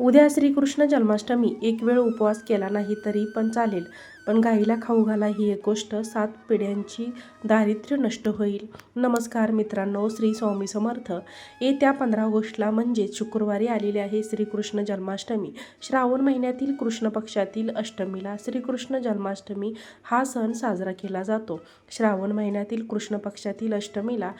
उद्या श्रीकृष्ण जन्माष्टमी. एक वेळ उपवास केला नाही तरी पण चालेल. पण गाईला खाऊ घाला ही एक गोष्ट सात पिढ्यांची दारिद्र्य नष्ट होईल. नमस्कार मित्रांनो श्री स्वामी समर्थ. येत्या पंधरा ऑगस्टला म्हणजेच शुक्रवारी आलेली आहे श्रीकृष्ण जन्माष्टमी. श्रावण महिन्यातील कृष्ण पक्षातील अष्टमीला श्रीकृष्ण जन्माष्टमी हा सण साजरा केला जातो. श्रावण महिन्यातील कृष्ण पक्षातील अष्टमीला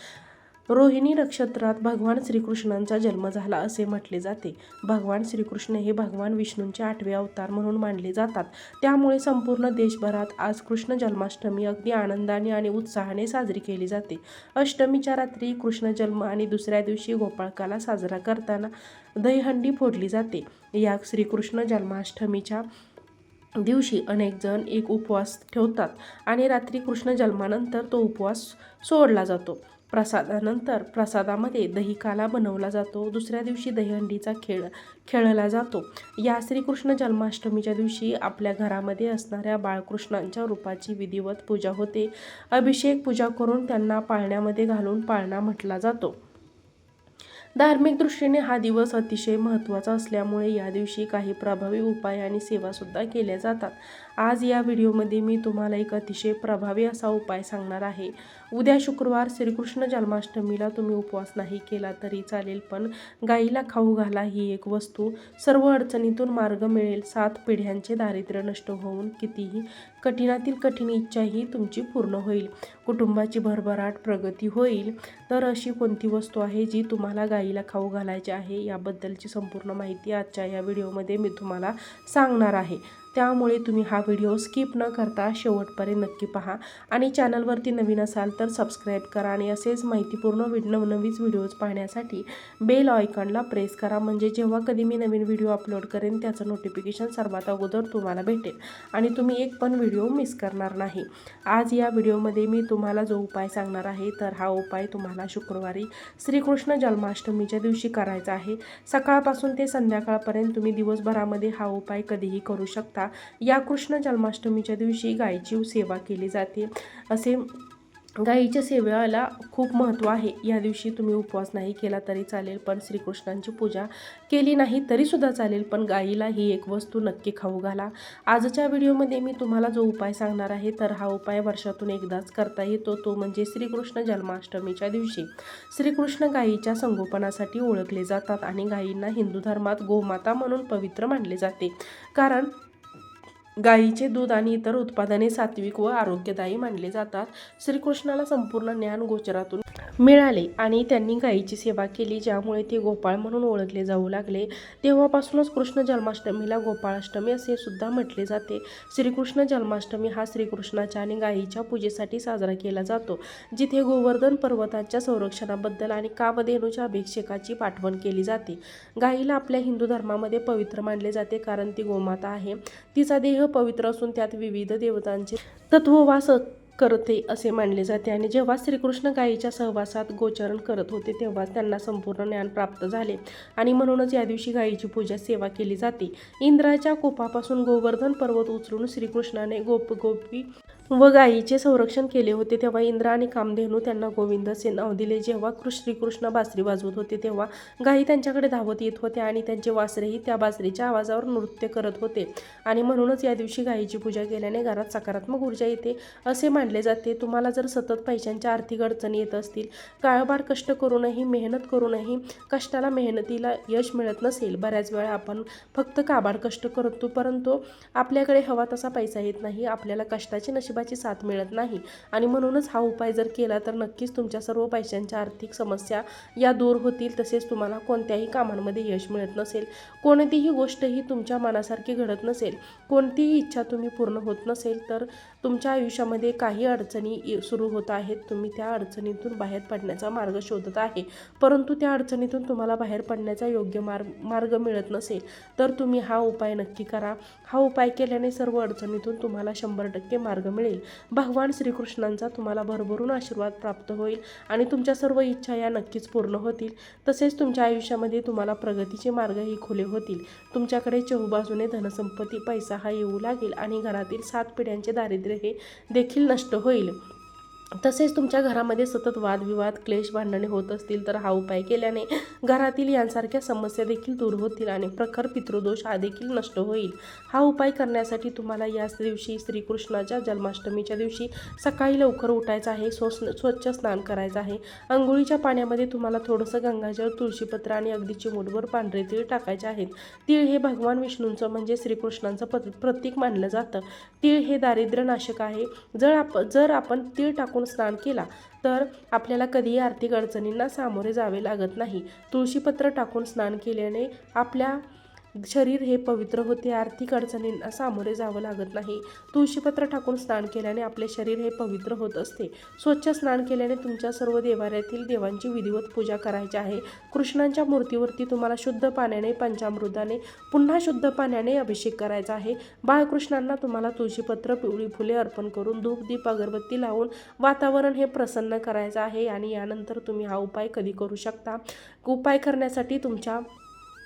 रोहिणी नक्षत्रात भगवान श्रीकृष्णांचा जन्म झाला असे म्हटले जाते. भगवान श्रीकृष्ण हे भगवान विष्णूंचे आठवे अवतार म्हणून मानले जातात. त्यामुळे संपूर्ण देशभरात आज कृष्ण जन्माष्टमी अगदी आनंदाने आणि उत्साहाने साजरी केली जाते. अष्टमीच्या रात्री कृष्ण जन्म आणि दुसऱ्या दिवशी गोपाळकाला साजरा करताना दहीहंडी फोडली जाते. या श्रीकृष्ण जन्माष्टमीच्या दिवशी अनेक जण एक उपवास ठेवतात आणि रात्री कृष्ण जन्मानंतर तो उपवास सोडला जातो. प्रसादानंतर प्रसादामध्ये दही काला बनवला जातो. दुसऱ्या दिवशी दहीहंडीचा खेळ खेळला जातो. या श्रीकृष्ण जन्माष्टमीच्या दिवशी आपल्या घरामध्ये असणाऱ्या बाळकृष्णांच्या रूपाची विधिवत पूजा होते. अभिषेक पूजा करून त्यांना पाळण्यामध्ये घालून पाळणा म्हटला जातो. धार्मिक दृष्टीने हा दिवस अतिशय महत्त्वाचा असल्यामुळे या दिवशी काही प्रभावी उपाय आणि सेवासुद्धा केल्या जातात. आज या व्हिडिओमध्ये मी तुम्हाला एक अतिशय प्रभावी असा उपाय सांगणार आहे. उद्या शुक्रवार श्रीकृष्ण जन्माष्टमीला तुम्ही उपवास नाही केला तरी चालेल पण गाईला खाऊ घाला ही एक वस्तू. सर्व अडचणीतून मार्ग मिळेल. सात पिढ्यांचे दारिद्र्य नष्ट होऊन कितीही कठीणातील कठीण इच्छाही तुमची पूर्ण होईल. कुटुंबाची भरभराट प्रगती होईल. तर अशी कोणती वस्तू आहे जी तुम्हाला गाईला खाऊ घालायची आहे? याबद्दलची संपूर्ण माहिती आजच्या या व्हिडिओमध्ये मी तुम्हाला सांगणार आहे. त्यामुळे तुम्ही हा व्हिडिओ स्किप न करता शेवटपर्यंत नक्की पहा. आणि चॅनलवरती नवीन असाल तर सबस्क्राईब करा आणि असेच माहितीपूर्ण व्हिड नवनवीच व्हिडिओज पाहण्यासाठी बेल ऑयकॉनला प्रेस करा. म्हणजे जेव्हा कधी मी नवीन व्हिडिओ अपलोड करेन त्याचं नोटिफिकेशन सर्वात अगोदर तुम्हाला भेटेल. आणि तुम्ही एक पण व्हिडिओ मिस करणार नाही. आज या व्हिडिओमध्ये मी तुम्हाला जो उपाय सांगणार आहे तर हा उपाय तुम्हाला शुक्रवारी श्रीकृष्ण जन्माष्टमीच्या दिवशी करायचा आहे. सकाळपासून ते संध्याकाळपर्यंत तुम्ही दिवसभरामध्ये हा उपाय कधीही करू शकता. या कृष्ण जन्माष्टमीच्या दिवशी गायीची सेवा केली जाते. असे गाईच्या सेवेला खूप महत्त्व आहे. या दिवशी तुम्ही उपवास नाही केला तरी चालेल पण श्रीकृष्णांची पूजा केली नाही तरीसुद्धा चालेल पण गाईला ही एक वस्तू नक्की खाऊ घाला. आजच्या व्हिडिओमध्ये मी तुम्हाला जो उपाय सांगणार आहे तर हा उपाय वर्षातून एकदाच करता येतो. तो म्हणजे श्रीकृष्ण जन्माष्टमीच्या दिवशी श्रीकृष्ण गायीच्या संगोपनासाठी ओळखले जातात आणि गायींना हिंदू धर्मात गोमाता म्हणून पवित्र मानले जाते. कारण गायीचे दूध आणि इतर उत्पादने सात्विक व आरोग्यदायी मानले जातात. श्रीकृष्णाला संपूर्ण ज्ञान गोचरातून मिळाले आणि त्यांनी गायीची सेवा केली ज्यामुळे ते गोपाळ म्हणून ओळखले जाऊ लागले. तेव्हापासूनच कृष्ण जन्माष्टमीला गोपाळाष्टमी असे सुद्धा म्हटले जाते. श्रीकृष्ण जन्माष्टमी हा श्रीकृष्णाच्या आणि गायीच्या पूजेसाठी साजरा केला जातो जिथे गोवर्धन पर्वताच्या संरक्षणाबद्दल आणि कामधेनूच्या अभिषेकाची पाठवण केली जाते. गायीला आपल्या हिंदू धर्मामध्ये पवित्र मानले जाते कारण ती गोमाता आहे. तिचा देह पवित्र असून त्यात विविध देवतांचे तत्ववास करते असे मानले जाते. आणि जेव्हा श्रीकृष्ण गायीच्या सहवासात गोचरण करत होते तेव्हाच त्यांना संपूर्ण ज्ञान प्राप्त झाले. आणि म्हणूनच या दिवशी गायीची पूजा सेवा केली जाते. इंद्राच्या कोपापासून गोवर्धन पर्वत उचलून श्रीकृष्णाने गोप गोपी व गायीचे संरक्षण केले होते तेव्हा इंद्र आणि कामधेनू त्यांना गोविंद असे नाव दिले. जेव्हा कृष्ण श्रीकृष्ण बासरी वाजवत होते तेव्हा गायी त्यांच्याकडे धावत येत होते आणि त्यांचे वासरेही त्या बासरीच्या आवाजावर नृत्य करत होते. आणि म्हणूनच या दिवशी गायीची पूजा केल्याने घरात सकारात्मक ऊर्जा येते. असे मानले जाते. तुम्हाला जर सतत पैशांच्या आर्थिक अडचणी येत असतील काळभार कष्ट करूनही मेहनत करूनही कष्टाला मेहनतीला यश मिळत नसेल. बऱ्याच वेळा आपण फक्त काबाड कष्ट करतो परंतु आपल्याकडे हवा तसा पैसा येत नाही. आपल्याला कष्टाचे नशीब नशिबाची साथ मिळत नाही. आणि म्हणूनच हा उपाय जर केला तर नक्कीच तुमच्या सर्व पैशांच्या आर्थिक समस्या या दूर होतील. तसेच तुम्हाला कोणत्याही कामांमध्ये यश मिळत नसेल. कोणतीही गोष्टही तुमच्या मनासारखी घडत नसेल. कोणतीही इच्छा तुम्ही पूर्ण होत नसेल तर तुमच्या आयुष्यामध्ये काही अडचणी सुरू होत आहेत. तुम्ही त्या अडचणीतून बाहेर पडण्याचा मार्ग शोधत आहे. परंतु त्या अडचणीतून तुम्हाला बाहेर पडण्याचा योग्य मार्ग मार्ग मिळत नसेल तर तुम्ही हा उपाय नक्की करा. हा उपाय केल्याने सर्व अडचणीतून तुम्हाला शंभर टक्के मार्ग मिळेल. भगवान श्रीकृष्णांचा तुम्हाला भरभरून आशीर्वाद प्राप्त होईल आणि तुमच्या सर्व इच्छा या नक्कीच पूर्ण होतील. तसेच तुमच्या आयुष्यामध्ये तुम्हाला प्रगतीचे मार्गही खुले होतील. तुमच्याकडे चहूबाजूने धनसंपत्ती पैसा हा येऊ लागेल आणि घरातील सात पिढ्यांचे दारिद्र्य हे देखील नष्ट होईल. तसेच तुमच्या घरामध्ये सतत वादविवाद क्लेश भांडणे होत असतील तर हा उपाय केल्याने घरातील यांसारख्या समस्या देखील दूर होतील आणि प्रखर पितृदोष हा देखील नष्ट होईल. हा उपाय करण्यासाठी तुम्हाला याच दिवशी श्रीकृष्णाच्या जन्माष्टमीच्या दिवशी सकाळी लवकर उठायचं आहे स्व स्वच्छ स्नान करायचं आहे. अंघोळीच्या पाण्यामध्ये तुम्हाला थोडंसं गंगाजळ तुळशीपत्र आणि अगदी चिमूटभर पांढरे तीळ टाकायचे आहेत. तीळ हे भगवान विष्णूंचं म्हणजे श्रीकृष्णांचं प्रतीक मानलं जातं. तीळ हे दारिद्र्यनाशक आहे. जर आप जर आपण तीळ टाकून टाकून स्नान केला तर आपल्याला कधीही आर्थिक अडचणींना सामोरे जावे लागत नाही. तुळशीपत्र टाकून स्नान केल्याने आपल्या शरीर हे पवित्र होते आर्थिक अडचणींना सामोरे जावं लागत नाही. तुळशीपत्र टाकून स्नान केल्याने आपले शरीर हे पवित्र होत असते. स्वच्छ स्नान केल्याने तुमच्या सर्व देवाऱ्यातील देवांची विधिवत पूजा करायची आहे. कृष्णांच्या मूर्तीवरती तुम्हाला शुद्ध पाण्याने पंचामृताने पुन्हा शुद्ध पाण्याने अभिषेक करायचा आहे. बाळकृष्णांना तुम्हाला तुळशीपत्र पिवळी फुले अर्पण करून धूप दीप अगरबत्ती लावून वातावरण हे प्रसन्न करायचं आहे आणि यानंतर तुम्ही हा उपाय कधी करू शकता? उपाय करण्यासाठी तुमच्या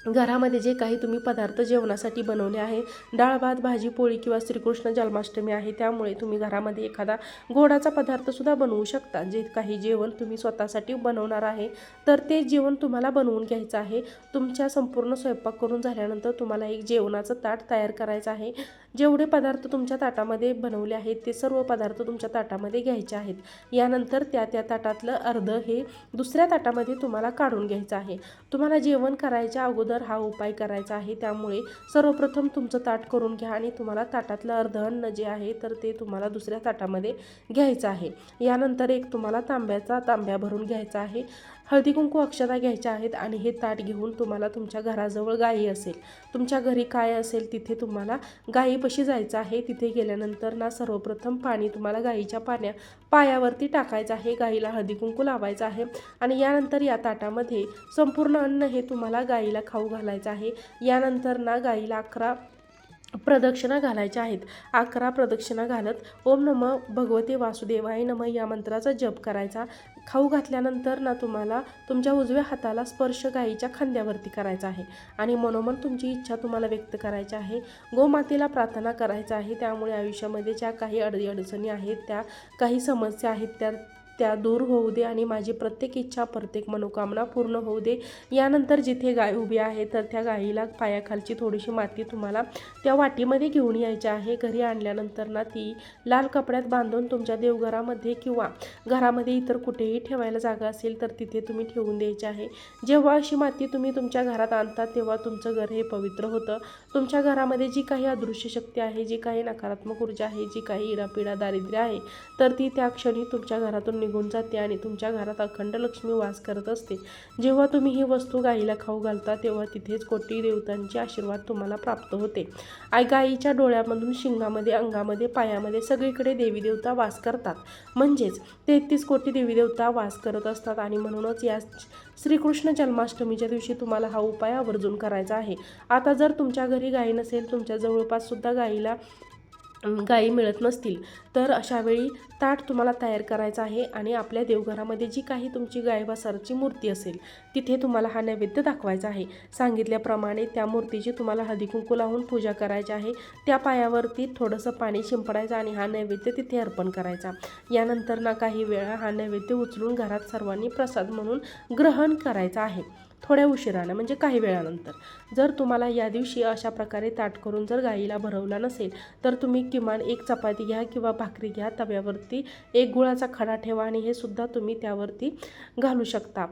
घरामध्ये जे काही तुम्ही पदार्थ जेवणासाठी बनवले आहे डाळ भात भाजी पोळी किंवा श्रीकृष्ण जन्माष्टमी आहे त्यामुळे तुम्ही घरामध्ये एखादा गोडाचा पदार्थसुद्धा बनवू शकता. जे काही जेवण तुम्ही स्वतःसाठी बनवणार आहे तर ते जेवण तुम्हाला बनवून घ्यायचं आहे. तुमच्या संपूर्ण स्वयंपाक करून झाल्यानंतर तुम्हाला एक जेवणाचं ताट तयार करायचं आहे. जेवढे पदार्थ तुमच्या ताटामध्ये बनवले आहेत ते सर्व पदार्थ तुमच्या ताटामध्ये घ्यायचे आहेत. यानंतर त्या त्या ताटातलं अर्ध हे दुसऱ्या ताटामध्ये तुम्हाला काढून घ्यायचं आहे. तुम्हाला जेवण करायच्या अगोदर हा उपाय करायचा आहे. त्यामुळे सर्वप्रथम तुमचं ताट करून घ्या आणि तुम्हाला ताटातलं अर्ध अन्न जे आहे तर ते तुम्हाला दुसऱ्या ताटामध्ये घ्यायचं आहे. यानंतर एक तुम्हाला तांब्याचा तांब्या भरून घ्यायचा आहे. हळदी कुंकू अक्षता घ्यायच्या आहेत आणि हे ताट घेऊन तुम्हाला तुमच्या घराजवळ गायी असेल. तुमच्या घरी काय असेल तिथे तुम्हाला गायीपशी जायचं आहे. तिथे गेल्यानंतर ना सर्वप्रथम पाणी तुम्हाला गायीच्या पाण्या पायावरती टाकायचं आहे. गाईला हळदी कुंकू लावायचं आहे. आणि यानंतर या ताटामध्ये संपूर्ण अन्न हे तुम्हाला गाईला खाऊ घालायचं आहे. यानंतर ना गाईला अकरा प्रदक्षिणा घालायच्या आहेत. अकरा प्रदक्षिणा घालत ओम नम भगवते वासुदेवाय नम या मंत्राचा जप करायचा. खाऊ घातल्यानंतर ना तुम्हाला तुमच्या उजव्या हाताला स्पर्श गाईच्या खांद्यावरती करायचा आहे. आणि मनोमन तुमची इच्छा तुम्हाला व्यक्त करायची आहे. गोमातेला प्रार्थना करायचा आहे. त्यामुळे आयुष्यामध्ये ज्या काही अडी अडचणी आहेत त्या काही समस्या आहेत त्या त्या दूर होऊ दे आणि माझी प्रत्येक इच्छा प्रत्येक मनोकामना पूर्ण होऊ दे. यानंतर जिथे गाय उभी आहे तर त्या गायीला पायाखालची थोडीशी माती तुम्हाला त्या वाटीमध्ये घेऊन यायची आहे. घरी आणल्यानंतर ना ती लाल कपड्यात बांधून तुमच्या देवघरामध्ये किंवा घरामध्ये इतर कुठेही ठेवायला जागा असेल तर तिथे तुम्ही ठेवून द्यायची आहे. जेव्हा अशी माती तुम्ही तुमच्या घरात आणता तेव्हा तुमचं घर हे पवित्र होतं. तुमच्या घरामध्ये जी काही अदृश्य शक्ती आहे जी काही नकारात्मक ऊर्जा आहे जी काही इडापिडा दारिद्र्य आहे तर ती त्या क्षणी तुमच्या घरातून निघून जाते आणि तुमच्या घरात अखंड लक्ष्मी वास करत असते. जेव्हा तुम्ही ही वस्तू गाईला खाऊ घालता तेव्हा तिथेच कोटी देवतांचे आशीर्वाद तुम्हाला प्राप्त होते. आई गाईच्या डोळ्यामधून शिंगामध्ये अंगामध्ये पायामध्ये सगळीकडे देवी देवता वास करतात. म्हणजेच तेहतीस कोटी देवी देवता वास करत असतात आणि म्हणूनच या श्रीकृष्ण जन्माष्टमीच्या दिवशी तुम्हाला हा उपाय आवर्जून करायचा आहे. आता जर तुमच्या घरी गाई नसेल तुमच्या जवळपास सुद्धा गाईला गायी मिळत नसतील. तर अशावेळी ताट तुम्हाला तयार करायचं आहे आणि आपल्या देवघरामध्ये जी काही तुमची गायबासारची मूर्ती असेल तिथे तुम्हाला हा नैवेद्य दाखवायचा आहे. सांगितल्याप्रमाणे त्या मूर्तीची तुम्हाला हळदीकुंकू लावून पूजा करायची आहे. त्या पायावरती थोडंसं पाणी शिंपडायचं आणि हा नैवेद्य तिथे अर्पण करायचा. यानंतर ना काही वेळा हा नैवेद्य उचलून घरात सर्वांनी प्रसाद म्हणून ग्रहण करायचा आहे. थोड्या उशिरानं म्हणजे काही वेळानंतर. जर तुम्हाला या दिवशी अशा प्रकारे ताट करून जर गाईला भरवला नसेल तर तुम्ही किमान एक चपाती घ्या किंवा भाकरी घ्या तव्यावरती एक गुळाचा खडा ठेवा आणि हे सुद्धा तुम्ही त्यावरती घालू शकता.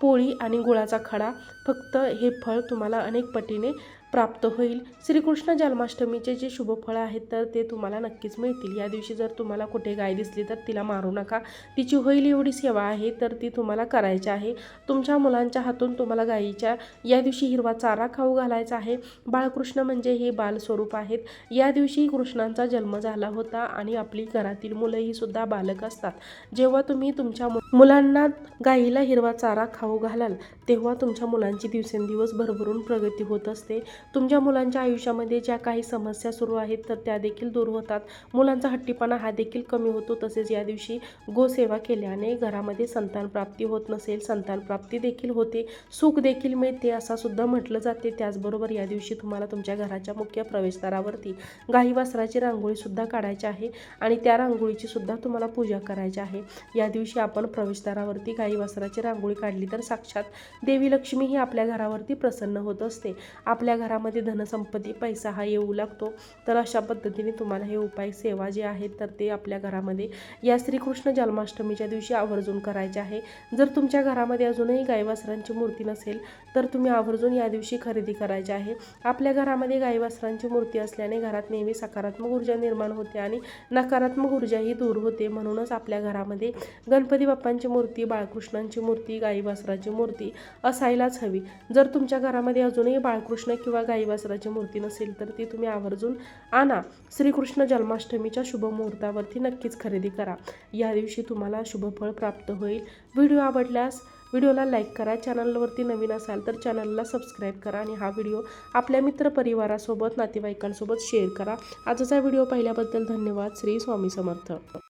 पोळी आणि गुळाचा खडा फक्त हे फळ तुम्हाला अनेक पटीने प्राप्त होईल. श्रीकृष्ण जन्माष्टमीचे जे शुभफळ आहेत तर ते तुम्हाला नक्कीच मिळतील. या दिवशी जर तुम्हाला कुठे गाय दिसली तर तिला मारू नका. तिची होईल एवढी सेवा आहे तर ती तुम्हाला करायची आहे. तुमच्या मुलांच्या हातून तुम्हाला गायीच्या या दिवशी हिरवा चारा खाऊ घालायचा आहे. बाळकृष्ण म्हणजे हे बालस्वरूप आहेत. या दिवशी कृष्णांचा जन्म झाला होता आणि आपली घरातील मुलंही सुद्धा बालक असतात. जेव्हा तुम्ही तुमच्या मु- मुलांना गाईला हिरवा चारा खाऊ घालाल तेव्हा तुमच्या मुलांची दिवसेंदिवस भरभरून प्रगती होत असते. तुमच्या मुलांच्या आयुष्यामध्ये ज्या काही समस्या सुरू आहेत तर त्या देखील दूर होतात. मुलांचा हट्टीपणा हा देखील कमी होतो. तसेच या दिवशी गोसेवा केल्याने घरामध्ये संतान प्राप्ती होत नसेल संतान प्राप्ती देखील होते. सुख देखील मिळते असा सुद्धा म्हटलं जाते. त्याचबरोबर या दिवशी तुम्हाला तुमच्या घराच्या मुख्य प्रवेशद्वारावरती गाई वासराची रांगोळी सुद्धा काढायची आहे आणि त्या रांगोळीची सुद्धा तुम्हाला पूजा करायची आहे. या दिवशी आपण प्रवेशद्वारावरती गाई वासराची रांगोळी काढली तर साक्षात देवी लक्ष्मी ही आपल्या घरावरती प्रसन्न होत असते. आपल्या घरामध्ये धनसंपत्ती पैसा हा येऊ लागतो तर अशा पद्धतीने तुम्हाला हे उपाय सेवा जे आहेत तर ते आपल्या घरामध्ये या श्रीकृष्ण जन्माष्टमीच्या दिवशी आवर्जून करायचे आहे. जर तुमच्या घरामध्ये अजूनही गाई वासरांची मूर्ती नसेल तर तुम्ही आवर्जून या दिवशी खरेदी करायची आहे. आपल्या घरामध्ये गाईवासरांची मूर्ती असल्याने घरात नेहमी सकारात्मक ऊर्जा निर्माण होते आणि नकारात्मक ऊर्जाही दूर होते. म्हणूनच आपल्या घरामध्ये गणपती बाप्पांची मूर्ती बाळकृष्णांची मूर्ती गाईवासराची मूर्ती असायलाच हवी. जर तुमच्या घरामध्ये अजूनही बाळकृष्ण किंवा गाई वासराची मूर्ती नसेल तर ती तुम्ही आवर्जून आणा. श्रीकृष्ण जन्माष्टमीच्या शुभ मुहूर्तावरती नक्कीच खरेदी करा. या दिवशी तुम्हाला शुभफळ प्राप्त होईल. व्हिडिओ आवडल्यास व्हिडिओला लाईक करा. चॅनलवरती नवीन असाल तर चॅनलला सबस्क्राईब करा आणि हा व्हिडिओ आपल्या मित्रपरिवारासोबत नातेवाईकांसोबत शेअर करा. आजचा व्हिडिओ पाहिल्याबद्दल धन्यवाद. श्री स्वामी समर्थ.